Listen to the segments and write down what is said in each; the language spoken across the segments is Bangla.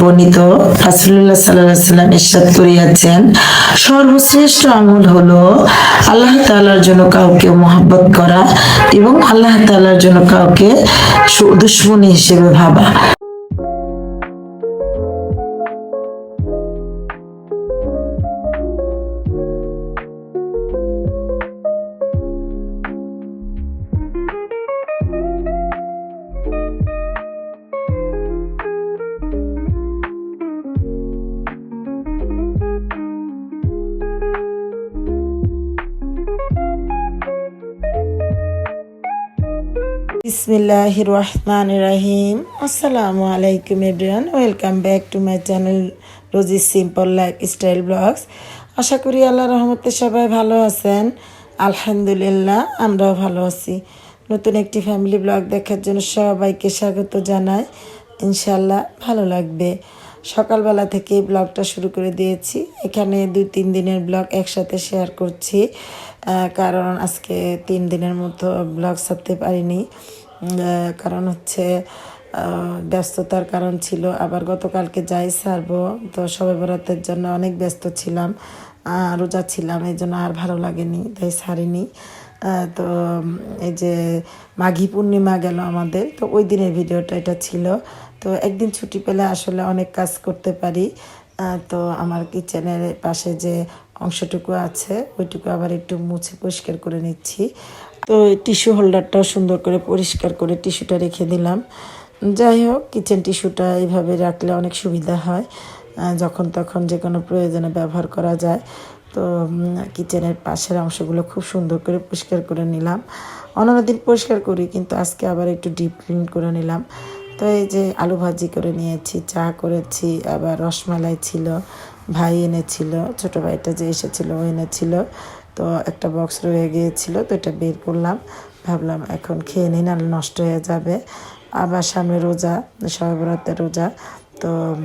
বর্ণিত করিয়াছেন, সর্বশ্রেষ্ঠ আমল হলো আল্লাহ তাআলার জন্য কাউকে মহব্বত করা এবং আল্লাহ তাআলার জন্য কাউকে দুশ্মনী হিসেবে ভাবা। বিসমিল্লাহির রহমানির রাহিম আসসালামু আলাইকুম everyone, welcome back to my channel Rosy simple life style vlogs. আশা করি আল্লাহ রহমতে সবাই ভালো আছেন। আলহামদুলিল্লাহ, আমরাও ভালো আছি। নতুন একটি ফ্যামিলি ব্লগ দেখার জন্য সবাইকে স্বাগত জানাই। ইনশাল্লাহ ভালো লাগবে। সকালবেলা থেকে ব্লগটা শুরু করে দিয়েছি। এখানে দুই তিন দিনের ব্লগ একসাথে শেয়ার করছি। কারণ আজকে তিন দিনের মতো ব্লগ ছাড়তে পারিনি। কারণ হচ্ছে ব্যস্ততার কারণ ছিল। আবার গতকালকে যাই ছাড়বো তো সবে বরাতের জন্য অনেক ব্যস্ত ছিলাম রোজা ছিলাম, এই জন্য আর ভালো লাগেনি, তাই সারিনি। তো, এই যে মাঘী পূর্ণিমা গেল আমাদের, তো ওই দিনের ভিডিওটা এটা ছিল। তো একদিন ছুটি পেলে আসলে অনেক কাজ করতে পারি। তো আমার কিচেনের পাশে যে অংশটুকু আছে, ওইটুকু আবার একটু মুছে পরিষ্কার করে নিচ্ছি। তো টিস্যু হোল্ডারটাও সুন্দর করে পরিষ্কার করে টিস্যুটা রেখে দিলাম। যাই হোক কিচেন টিস্যুটা এইভাবে রাখলে অনেক সুবিধা হয় যখন তখন যে কোনো প্রয়োজনে ব্যবহার করা যায়। তো কিচেনের পাশের অংশগুলো খুব সুন্দর করে পরিষ্কার করে নিলাম। অন্যান্য দিন পরিষ্কার করি, কিন্তু আজকে আবার একটু ডিপ ক্লিন করে নিলাম। তো এই যে আলু ভাজি করে নিয়েছি, চা করেছি, আবার রসমালাই ছিল ভাই এনেছিল, ছোট ভাইটা যে এসেছিল ও এনেছিল। তো একটা বক্স রয়ে গিয়েছিল তো এটা বের করলাম। ভাবলাম এখন খেয়ে নিই, নাহলে নষ্ট হয়ে যাবে। আবার সামনে রোজা সবাই রোজা। তো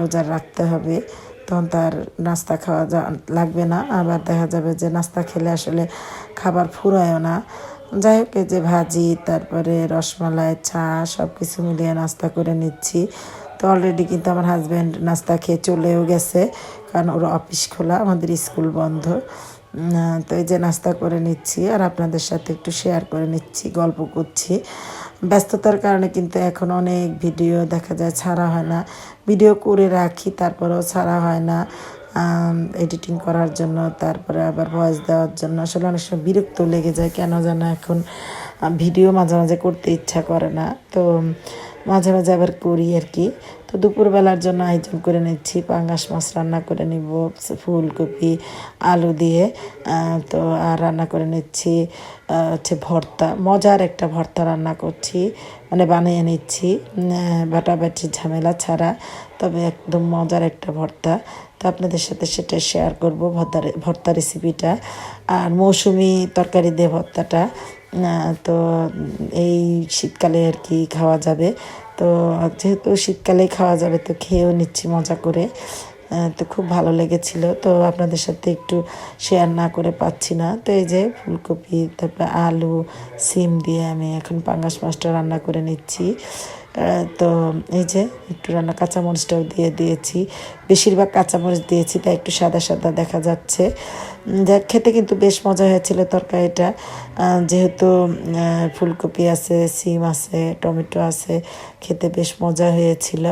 রোজা রাখতে হবে। তখন তার নাস্তা খাওয়া যা, লাগবে না। আবার দেখা যাবে যে নাস্তা খেলে আসলে খাবার ফুরায়ও না। যাই হোক যে ভাজি, তারপরে রসমালাই, চা সব কিছু মিলিয়ে নাস্তা করে নিচ্ছি। তো অলরেডি কিন্তু আমার হাজব্যান্ড নাস্তা খেয়ে চলেও গেছে, কারণ ওর অফিস খোলা, আমাদের স্কুল বন্ধ। তো এই যে নাস্তা করে নিচ্ছি আর আপনাদের সাথে একটু শেয়ার করে নিচ্ছি, গল্প করছি। ব্যস্ততার কারণে কিন্তু এখন অনেক ভিডিও দেখা যায়, ছাড়া হয় না। ভিডিও করে রাখি, তারপরেও ছাড়া হয় না। এডিটিং করার জন্য, তারপরে আবার ভয়েস দেওয়ার জন্য। আসলে অনেক সময় বিরক্ত লেগে যায়, কেন যেন এখন। ভিডিও মাঝে মাঝে করতে ইচ্ছা করে না। তো মাঝে মাঝে আবার করি আর কি। তো দুপুরবেলার জন্য আয়োজন করে নিচ্ছি, পাঙ্গাস মাছ রান্না করে নিব, ফুলকপি, আলু দিয়ে তো আর রান্না করে নিচ্ছি হচ্ছে ভর্তা, মজার একটা ভর্তা রান্না করছি মানে বানিয়ে নিচ্ছি বাটাবাটির ঝামেলা ছাড়া, তবে একদম মজার একটা ভর্তা। তো আপনাদের সাথে সেটা শেয়ার করব, ভর্তা ভর্তা রেসিপিটা আর মৌসুমি তরকারি দিয়ে ভর্তাটা। তো এই শীতকালে আর কি খাওয়া যাবে। তো যেহেতু শীতকালেই খাওয়া যাবে, তো খেয়েও নিচ্ছি মজা করে। তো খুব ভালো লেগেছিল। তো আপনাদের সাথে একটু শেয়ার না করে পাচ্ছি না। তো এই যে ফুলকপি, তারপরে আলু, সিম দিয়ে আমি এখন পাঙ্গাস মাছটা রান্না করে নিচ্ছি। তো এই যে একটু রান্না কাঁচামরিচটাও দিয়ে দিয়েছি। বেশিরভাগ কাঁচামরিচ দিয়েছি, তাই একটু সাদা সাদা দেখা যাচ্ছে। যাক, খেতে কিন্তু বেশ মজা হয়েছিল তরকারিটা। যেহেতু ফুলকপি আছে, সিম আছে, টমেটো আছে, খেতে বেশ মজা হয়েছিল।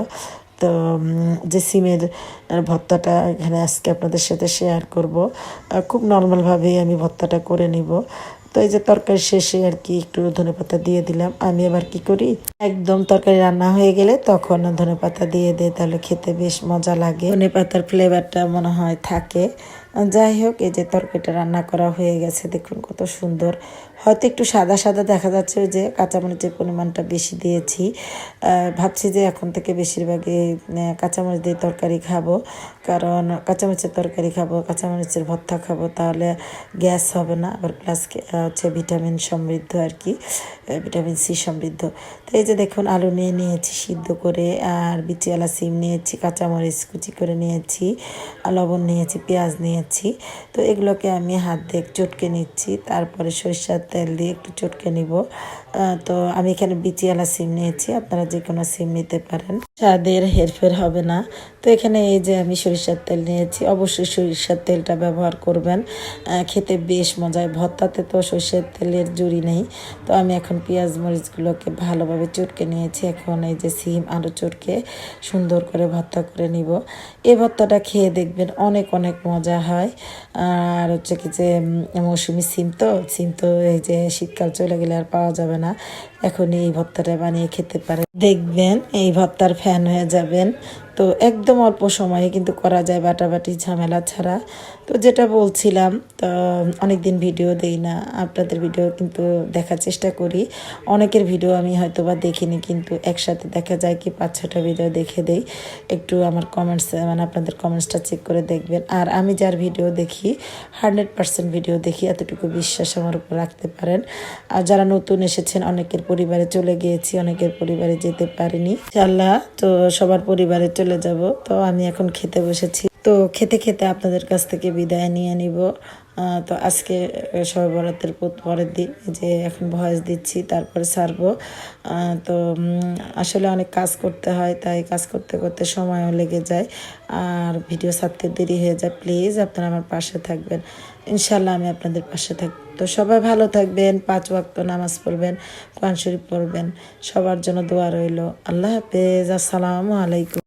তো যে সিমের ভর্তাটা এখানে আজকে আপনাদের সাথে শেয়ার করব। খুব নর্মালভাবেই আমি ভর্তাটা করে নিব। তো এই যে তরকারি শেষে আর কি একটু ধনে পাতা দিয়ে দিলাম। আমি আবার কি করি? একদম তরকারি রান্না হয়ে গেলে তখন ধনে পাতা দিয়ে দিই, তাহলে খেতে বেশ মজা লাগে। ধনে পাতার ফ্লেভারটা মনে হয় থাকে। যাই হোক, এই যে তরকারিটা রান্না করা হয়ে গেছে, দেখুন কত সুন্দর। হয়তো একটু সাদা সাদা দেখা যাচ্ছে যে কাঁচামরিচের পরিমাণটা বেশি দিয়েছি। ভাবছি যে এখন থেকে বেশিরভাগই কাঁচামরিচ দিয়ে তরকারি খাব। কারণ কাঁচামরিচের তরকারি খাব, কাঁচামরিচের ভর্তা খাব, তাহলে গ্যাস হবে না। আবার প্লাস হচ্ছে ভিটামিন সমৃদ্ধ আর কি ভিটামিন সি সমৃদ্ধ। তো এই যে দেখুন, আলু নিয়ে নিয়েছি সিদ্ধ করে, আর বিচিওয়ালা সিম নিয়েছি, কাঁচামরিচ কুচি করে নিয়েছি লবণ নিয়েছি, পেঁয়াজ নিয়েছি। তো এগুলোকে আমি হাত দিয়ে চটকে নিচ্ছি, তারপরে সরিষার তেল দিয়ে একটু চটকে নিব। তো আমি এখানে বিচিওয়ালা সিম নিয়েছি, আপনারা যে কোনো সিম নিতে পারেন। স্বাদের হেরফের হবে না। তো এখানে এই যে আমি সরিষার তেল নিয়েছি, অবশ্যই সরিষার তেলটা ব্যবহার করবেন। খেতে বেশ মজায়। ভর্তাতে তো সরিষার তেলের জুড়ি নেই। তো আমি এখন পেঁয়াজ মরিচগুলোকে ভালোভাবে চটকে নিয়েছি। এখন এই যে সিম আলু চটকে সুন্দর করে ভর্তা করে নিব। এই ভর্তাটা খেয়ে দেখবেন অনেক অনেক মজা হয়। আর হচ্ছে কি যে মৌসুমি সিম তো সিম তো এই যে শীতকাল চলে গেলে আর পাওয়া যাবে না। এখন এই ভর্তাটা বানিয়ে খেতে পারে। দেখবেন এই ভর্তার ফ্যান হয়ে যাবেন। তো একদম অল্প সময়ে কিন্তু করা যায় বাটাবাটি ঝামেলা ছাড়া। তো যেটা বলছিলাম, তো অনেকদিন ভিডিও দেই না, আপনাদের ভিডিও কিন্তু দেখার চেষ্টা করি। অনেকের ভিডিও আমি হয়তো বা দেখিনি, কিন্তু একসাথে দেখা যায় কি পাঁচ ছটা ভিডিও দেখে দেই। একটু আমার কমেন্টস মানে আপনাদের কমেন্টসটা চেক করে দেখবেন। আর আমি যার ভিডিও দেখি হান্ড্রেড পার্সেন্ট ভিডিও দেখি, এতটুকু বিশ্বাস আমার উপর রাখতে পারেন। আর যারা নতুন এসেছেন, অনেকের পরিবারে চলে গিয়েছি, অনেকের পরিবারে যেতে পারিনি। আল্লাহ তো সবার পরিবারে চলে যাব। তো আমি এখন খেতে বসেছি। তো খেতে খেতে আপনাদের কাছ থেকে বিদায় নিয়ে নিব। তো আজকে সবাই বরাতের পরের দিন যে এখন ভয়েস দিচ্ছি, তারপরে ছাড়বো তো আসলে অনেক কাজ করতে হয়, তাই কাজ করতে করতে সময়ও লেগে যায়। আর ভিডিও ছাড়তে দেরি হয়ে যায়। প্লিজ আপনারা আমার পাশে থাকবেন। ইনশাল্লাহ আমি আপনাদের পাশে থাকব। তো সবাই ভালো থাকবেন, পাঁচ ওয়াক্ত নামাজ পড়বেন, কোরআন শরীফ পড়বেন। সবার জন্য দোয়া রইল। আল্লাহ হাফেজ। আসসালামু আলাইকুম।